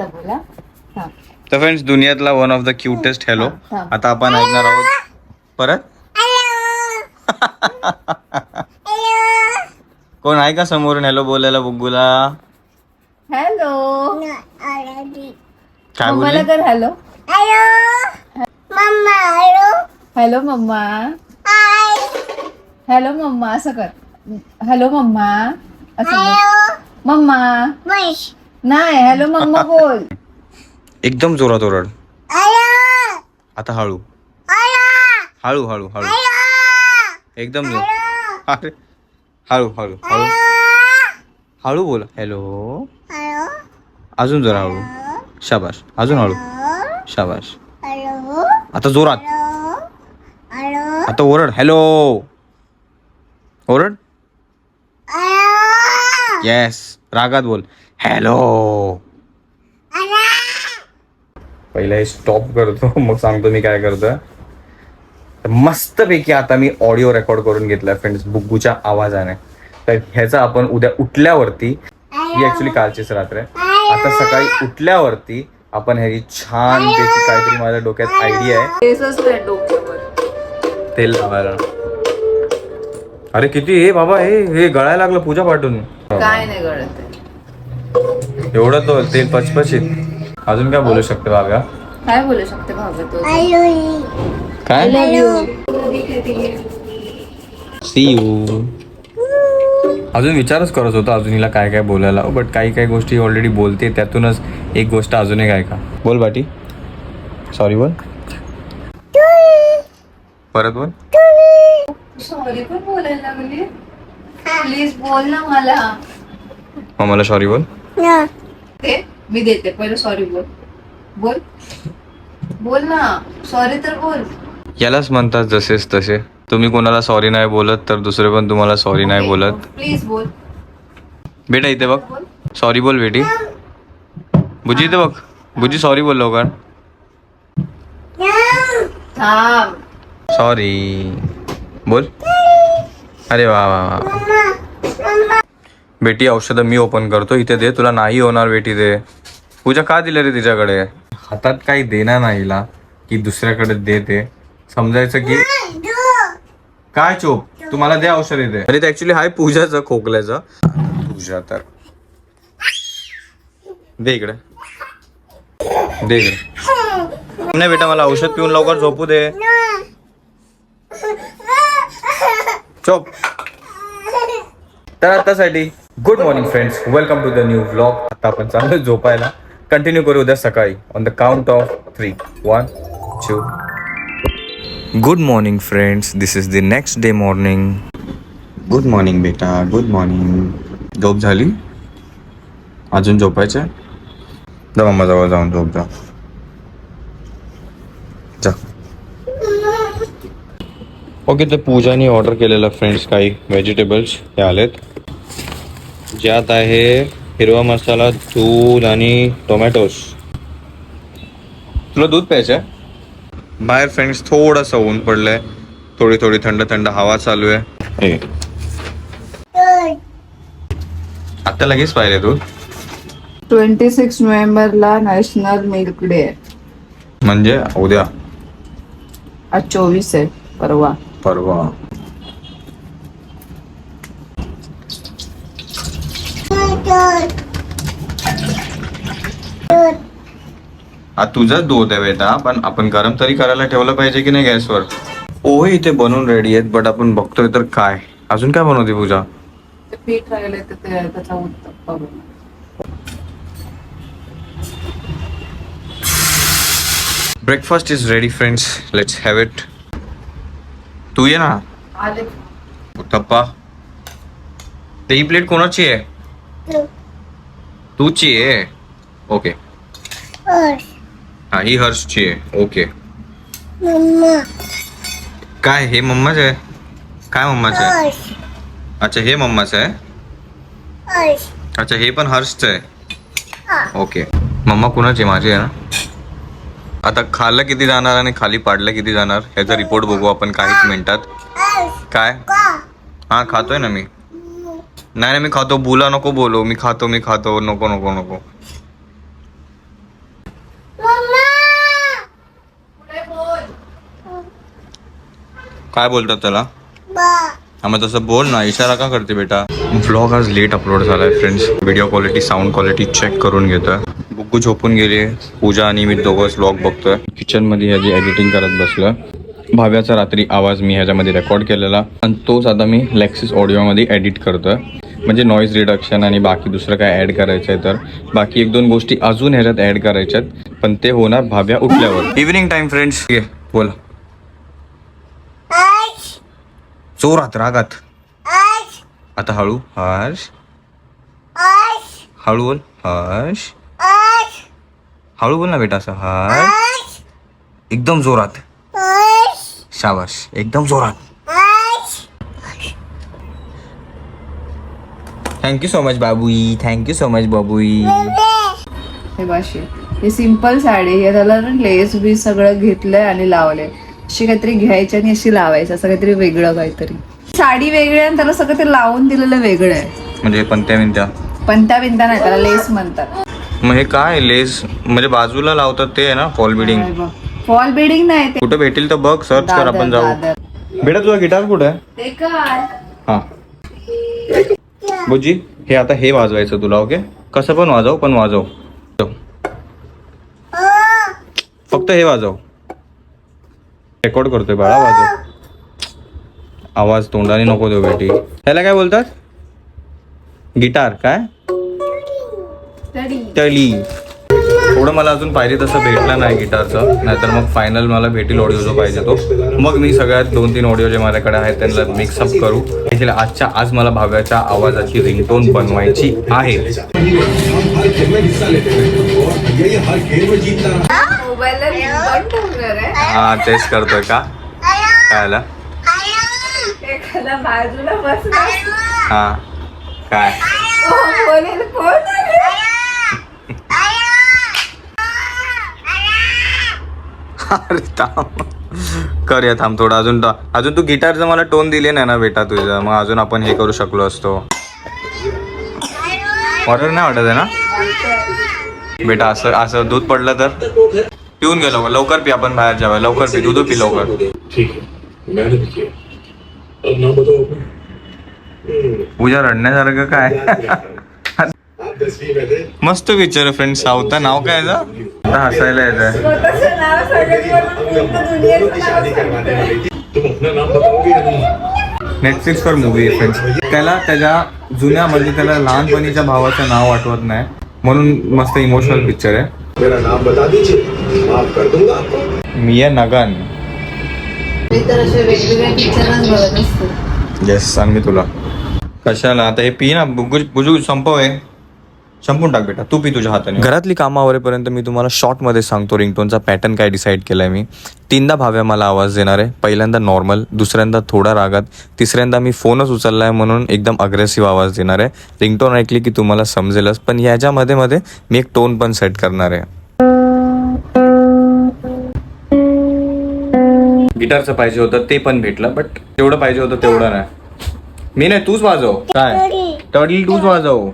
आता बोला. तर friends दुनियातला one of the cutest hello. आता आपण ऐकणार आहोत परत? कोण आहे का समोरून? हॅलो बोलायला बुग्गूला. हॅलो काय बोलली? कर hello hello mamma. Hello mamma. असं कर. Hello mamma. असं बोल. मम्मा. नाही हॅलो मम्मा बोल. एकदम जोरात ओरड. आता हळू. हळू हळू हळू. एकदम जोर अरे हळू हळू हळू. हळू बोल. हॅलो. अजून जरा हळू. शाबाश अजून हळू. शाबाश आता जोरात. आता ओरड. हॅलो. ओरड? येस रागात बोल. हॅलो पहिला हे स्टॉप करतो मग सांगतो मी काय करतो मस्तपैकी आता मी ऑडिओ रेकॉर्ड करून घेतलाय फ्रेंड्स बुग्गूच्या आवाजाने. तर ह्याचा आपण उद्या उठल्यावरती ही ऍक्च्युली कालचीच रात्र आहे. आता सकाळी उठल्यावरती आपण ह्याची छान पैकी काहीतरी माझ्या डोक्यात आयडिया आहे. तेल लावायला. अरे किती हे बाबा हे हे गळायला लागलं पूजा पाठवून. काय नाही गळत. एवढं तो तेल पचपचित. अजून काय बोलू शकते बाबा? काय बोलू शकते तू? काय? सी यू अजून विचारच करत होतो अजून हिला काय काय बोलायला. बट काही काही गोष्टी ऑलरेडी बोलते त्यातूनच एक गोष्ट अजून एक आहे का? बोल बाटी. सॉरी बोल. परत बोल. सॉरी पण बोलायला प्लीज बोल ना मला. मला सॉरी बोल. ते मी देते पहिलं सॉरी बोल. बोल. बोल ना सॉरी तर बोल. यालाच म्हणतात जसेच तसे. तुम्ही कोणाला सॉरी नाही बोलत तर दुसरे पण तुम्हाला सॉरी नाही बोलत. प्लीज बोल. बेटा इथे बघ. बोल. सॉरी बोल बेटी. बुजी इथे बघ. बुजी सॉरी बोल लवकर. थांब. सॉरी बोल. अरे वा वा वा बेटी औषधं मी ओपन करतो. इथे दे तुला नाही होणार बेटी दे. पूजा का दिलं रे तिच्याकडे? हातात काही देणार नाही हिला. की दुसऱ्याकडे दे ते. समजायचं की काय चोप? तुम्हाला दे औषध इथे अरे ते ऍक्च्युली हाय पूजाचं खोकल्याचं. पूजा तर. दे इकडे. दे इकडे. नाही बेटा मला औषध पिऊन लवकर झोपू दे. चोप. तर आतासाठी good morning friends welcome to the new vlog आता आपण चालू झोपायला. कंटिन्यू करू उद्या सकाळी on the count of three one two good morning friends this is the next day morning good morning बेटा. गुड मॉर्निंग झोप झाली? अजून झोपायचं जा मम्माजवळ जाऊन झोप जा. जा. ओके तर पूजाने ऑर्डर केलेलं फ्रेंड्स काही व्हेजिटेबल्स हे आलेत. ज्यात आहे हिरवा मसाला दूध आणि टोमॅटोस तुला दूध प्यायचं आहे? बाहेर फ्रेंड्स थोडंसं ऊन पडलंय. थोडी थोडी थंड थंड हवा चालू आहे. आता लगेच पाहिजे दूध? ट्वेंटी सिक्स नोव्हेंबरला नॅशनल मिल्क डे आहे. म्हणजे उद्या? आज चोवीस आहे परवा. परवा. हा तुझाच दूध आहे बेटा पण आपण गरम तरी करायला ठेवलं पाहिजे की नाही गॅसवर? पोहे इथे बनवून रेडी आहेत बट आपण बघतोय तर काय? अजून काय बनवते पूजा? ते पीठ राहिले तर ते त्याचा उत्तप्पा बनव. Breakfast is ready friends let's have it तू ये ना. आले. उत्तप्पा. ते ही प्लेट कोणाची आहे? तूची आहे? ओके हा ही हर्षची आहे. ओके. काय हे मम्माच आहे? काय मम्माचं आहे? अच्छा हे मम्माचं आहे? अच्छा हे पण हर्षचं आहे. ओके. मम्मा कुणाची? आहे? माझी आहे ना? आता खाल्लं किती जाणार आणि खाली पाडलं किती जाणार? ह्याचा रिपोर्ट बघू आपण काहीच मिनिटात. काय? हा खातोय ना मी. नाही नाही मी खातो. बुला नको बोलू. मी खातो मी खातो. नको नको नको. काय बोलतात त्याला? हा मग तसं बोल ना इशारा का करते बेटा? व्लॉग आज लेट अपलोड झालाय friends video quality sound quality check करून घेतोय. बुग्गू झोपून गेली पूजा आणि मी दोघंच व्लॉग बघतोय. किचनमध्ये ह्याची एडिटिंग करत बसलं भाव्याचा रात्री आवाज मी ह्याच्यामध्ये रेकॉर्ड केलेला. आणि तोच आता मी लेक्सिस ऑडिओमध्ये एडिट करतोय. म्हणजे नॉईज रिडक्शन आणि बाकी दुसरं काय ॲड करायचं आहे तर. बाकी एक दोन गोष्टी अजून ह्याच्यात ॲड करायच्यात. पण ते होणार भाव्या उठल्यावर. इव्हिनिंग टाईम फ्रेंड्स बोला. जोरात रागात. आता हळू. हर्ष हळू बोल. हर्ष हळू बोल ना बेटा असं. हर्ष एकदम जोरात. शाबाश एकदम जोरात. थँक्यू सो मच बाबूई. थँक्यू सो मच बाबूई. हे बाशी. ही सिंपल साडी आहे त्याला लेस बी सगळं घेतलंय आणि लावलंय. अशी काहीतरी घ्यायची आणि अशी लावायची असं काहीतरी वेगळं काहीतरी. साडी वेगळी आणि त्याला सगळं ते लावून दिलेलं वेगळं आहे. म्हणजे पंत्या मिनत्या पंत्या बिंत्या नाही त्याला लेस म्हणतात. मग हे काय लेस? म्हणजे बाजूला लावतात ते आहे ना फॉल बिडिंग फॉल बिडिंग नाही ते कुठे भेटेल तर बघ सर्च कर आपण जाऊ. बेटा तुझा गिटार कुठे आहे? ते काय हा. बुजी हे आता हे वाजवायचं तुला ओके कसं पण वाजव पण वाजव. फक्त हे वाजव. रेकॉर्ड करतोय बाळा आवाज आवाज तोंडाने नको देऊ बेटी. त्याला काय बोलतात? गिटार काय? टली थोडं मला अजून पाहिजे तसं भेटला नाही गिटारचं. नाहीतर मग फायनल मला भेटेल ऑडिओ जो पाहिजे तो. मग मी सगळ्यात दोन तीन ऑडिओ जे माझ्याकडे आहेत त्यांना मिक्सअप करू. आजच्या आज मला भाव्याच्या आवाजाची रिंगटोन बनवायची आहे. मोबाईलला ठेवणार आहे. हा तेच करतोय का? काय आला एखादा बाजूला बसला. हा काय? बोलेल कोण आहे? अरे थांब. करूया थांब थोडं अजून अजून तू गिटारचं मला टोन दिली नाही ना बेटा तुझं. मग अजून आपण हे करू शकलो असतो. ऑर्डर नाही वाटत आहे ना? बेटा असं असं दूध पडलं तर? पिऊन गेलो लवकर. पी आपण बाहेर जाऊया लवकर पी. दूध पी लवकर. ठीक है पूजा रडण्यासारखं काय? मस्त पिक्चर फ्रेंड साऊथचं नाव काय? आता हसायला येतं स्वतःचं नेटफ्लिक्सवर मूवी आहे फ्रेंड्स त्याला त्याच्या जुन्या म्हणजे त्याला लहानपणीच्या भावाचं नाव आठवत नाही. म्हणून मस्त इमोशनल पिक्चर आहे. मेरा नाम बता दीजिए माफ कर दूंगा आपको. मी आहे नगन मी येस सांग मी तुला. कशाला? आता हे पी ना बुजू बुजू संपव आहे संपून टाक बेटा तू पी तुझ्या हाताने. घरातली कामं आवरेपर्यंत मी तुम्हाला शॉर्टमध्ये सांगतो रिंगटोनचा पॅटर्न काय डिसाईड केलाय मी. तीनदा भाव्या मला आवाज देणार आहे पहिल्यांदा नॉर्मल दुसऱ्यांदा थोडा रागात तिसऱ्यांदा मी फोनच उचललाय म्हणून एकदम अग्रेसिव्ह आवाज देणार. आहे रिंगटोन ऐकली की तुम्हाला समजेलच पण ह्याच्यामध्ये मध्ये मी एक टोन पण सेट करणार आहे. गिटारचं पाहिजे होतं ते पण भेटलं बट तेवढं पाहिजे होतं तेवढं नाही. मी नाही तूच वाजव. काय टडली तूच वाजव.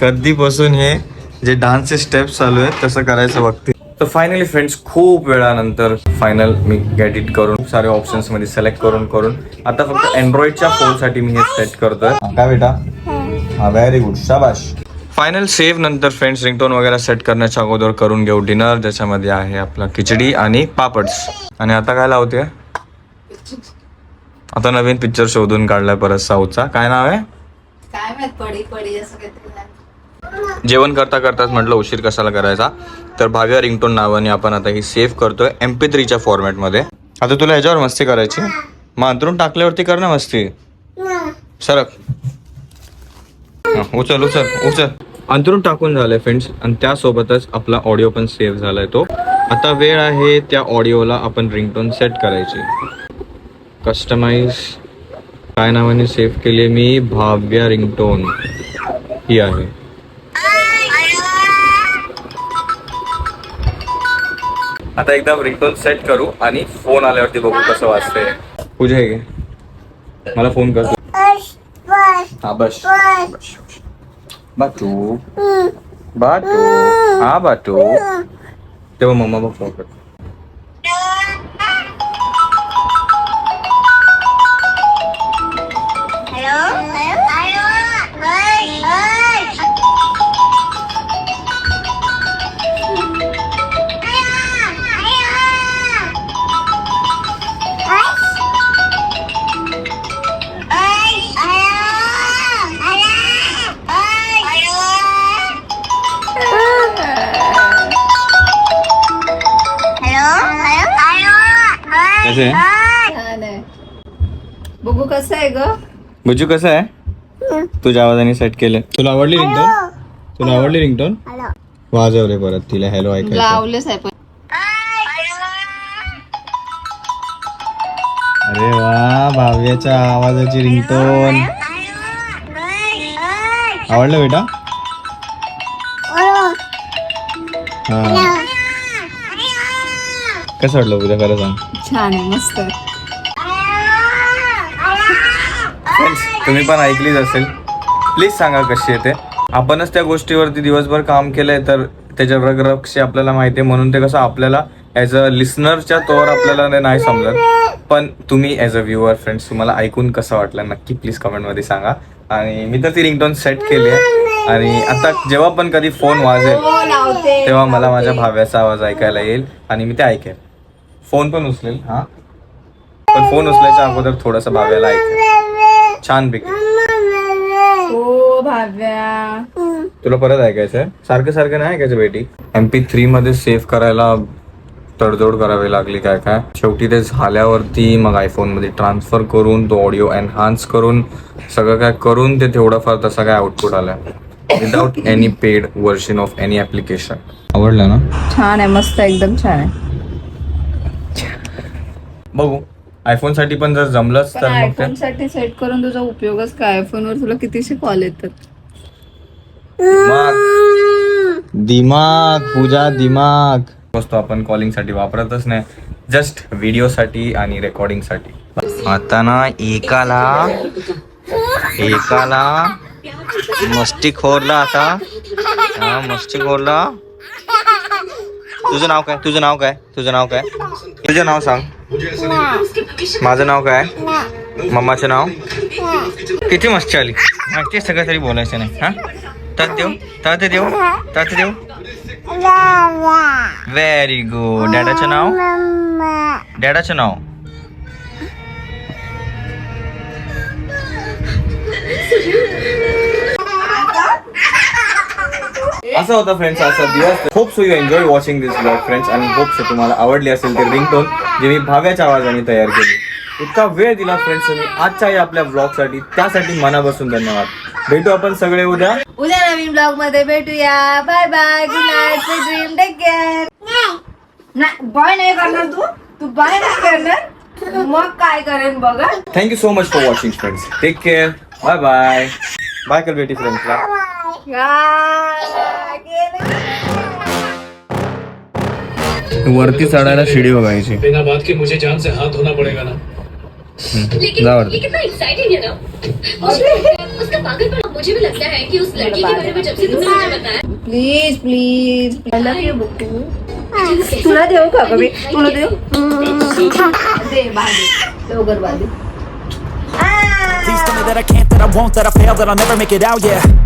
कधीपासून हे जे डान्सचे स्टेप्स चालू आहेत तसं करायचं बघते. तर फायनली फ्रेंड्स खूप वेळानंतर फायनल मी एडिट करून खूप सारे ऑप्शन्समध्ये सिलेक्ट करून करून. आता फक्त अँड्रॉइडच्या फोनसाठी मी हे सेट करतोय. काय बेटा? हा. व्हेरी गुड शाबाश. फायनल सेव्ह नंतर फ्रेंड्स रिंगटोन वगैरे सेट करण्याच्या अगोदर करून घेऊ डिनर ज्याच्यामध्ये आहे आपला खिचडी आणि पापड्स आणि आता काय लावते आता नवीन पिक्चर शोधून काढलाय परत साऊथचा काय नाव आहे? काय माहीत पडी पडी असं काहीतरी. जेवण करता करताच म्हटलं उशीर कशाला करायचा? तर भाव्या रिंगटोन नावाने आपण आता ही सेव्ह करतोय एम पी थ्रीच्या फॉर्मॅटमध्ये आता तुला ह्याच्यावर मस्ती करायची? मग अंतरून टाकल्यावरती कर ना मस्ती. सरक. उचल उचल उचल. अंतरून टाकून झालंय फ्रेंड्स आणि त्यासोबतच आपला ऑडिओ पण सेव्ह झालाय तो. आता वेळ आहे त्या ऑडिओला आपण रिंगटोन सेट करायची. कस्टमाइज काय नावाने सेव्ह केली मी? भाव्या रिंगटोन. ही आहे. आता एकदम रिंगटोन सेट करू आणि फोन आल्यावरती बघू कसं वाजतंय. पूजा घे मला फोन कर हा बस. बाटू. बाटू. हा बाटू. तेव्हा मम्मा बघ फोन कर कसं? आहे छान आहे. बघू कसं आहे ग. बुजू कसं आहे? तुझ्या आवाजाने सेट केलं. तुला आवडली रिंगटोन तुला आवडली रिंगटोन वाजवले परत तिला हॅलो ऐकायचं. लावलेच आहे पण. अरे वा भाव्याच्या आवाजाची रिंगटोन आवडलं बेटा? हा. कसं वाटलं पूजा खरं सांग छान आहे मस्त आहे. फ्रेंड्स तुम्ही पण ऐकलीच असेल. प्लीज सांगा कशी येते आपणच त्या गोष्टीवरती दिवसभर काम केलंय तर त्याच्या रगरक्षी आपल्याला माहिती आहे. म्हणून ते कसं आपल्याला ॲज अ लिस्नरच्या तोवर आपल्याला ते नाही समजत. पण तुम्ही ॲज अ व्ह्युअर फ्रेंड्स तुम्हाला ऐकून कसं वाटलं नक्की प्लीज कमेंटमध्ये सांगा. आणि मी तर ती रिंगटोन सेट केली आहे. आणि आता जेव्हा पण कधी फोन वाजेल हो तेव्हा मला माझ्या भाव्याचा आवाज ऐकायला येईल आणि मी ते ऐकेल फोन पण उचलेल हा. पण फोन उचलायच्या अगोदर थोडंसं भाव्याला ऐकेल छान पैकी. हो भाव्या. तुला परत ऐकायचंय? सारखं सारखं नाही ऐकायचं बेटी? एम पी थ्री मध्ये सेव्ह करायला तडजोड करावी लागली काय काय? शेवटी ते झाल्यावरती मग आयफोनमध्ये ट्रान्सफर करून तो ऑडिओ एनहान्स करून सगळं काय करून ते तेवढंफार तसा काय आउटपुट आलाय. Without any paid version of any application आवडलं ना? छान आहे मस्त एकदम छान आहे. बघू. आयफोनसाठी पण जर जमलंच तर मग आयफोनसाठी सेट करून तुझा उपयोगच काय? आयफोन वर तुला कितीशे कॉल येतात? दिमाग. दिमाग पूजा दिमाग. वस्तू आपण कॉलिंगसाठी वापरतच नाही. जस्ट व्हिडिओ साठी आणि रेकॉर्डिंगसाठी. आता ना एकाला एकाला मस्ती खोरला आता. हा मस्ती खोरला तुझं नाव काय? तुझं नाव काय? तुझं नाव काय? तुझं नाव सांग. माझं नाव काय? मम्माचं नाव? किती मस्ती आली ते सगळं तरी बोलायचं नाही. हा? तात देऊ तात देऊ तात देऊ व्हेरी गुड डॅडाचं नाव? डॅडाचं नाव? असं होता फ्रेंड्स असा दिवस. Hope so you enjoy watching this blog friends आणि होप सो तुम्हाला आवडली असेल ते रिंगटोन जे मी भाव्याच्या आवाजाने तयार केली. इतका वेळ दिला फ्रेंड्स तुम्ही आजच्या या आपल्या ब्लॉगसाठी. त्यासाठी मनापासून धन्यवाद. भेटू आपण सगळे उद्या. उद्या नवीन ब्लॉगमध्ये भेटूया. Bye bye good night dream take care नाही. बाय नाही करणार तू. तू बाय नाही करणार. मग काय करेन बघा. Thank you so much for watching friends take care bye bye bye कर बेटी फ्रेंड्सला वरती चढायला शिडी बघायची. बिना बात के मुझे जान से हाथ धोना पड़ेगा ना. लेकिन जा ये वरती. कितना एक्साइटिंग है ना. मुझे उसका पागलपन मुझे भी लगता है कि उस लड़की के बारे में जब से तुमने मुझे बताया। प्लीज प्लीज यू तुला देऊ का कमी तुला देऊ? दे बादी देऊ गरबादी Please tell me that I can't, that I won't, that I fail, that I'll never make it out, yeah.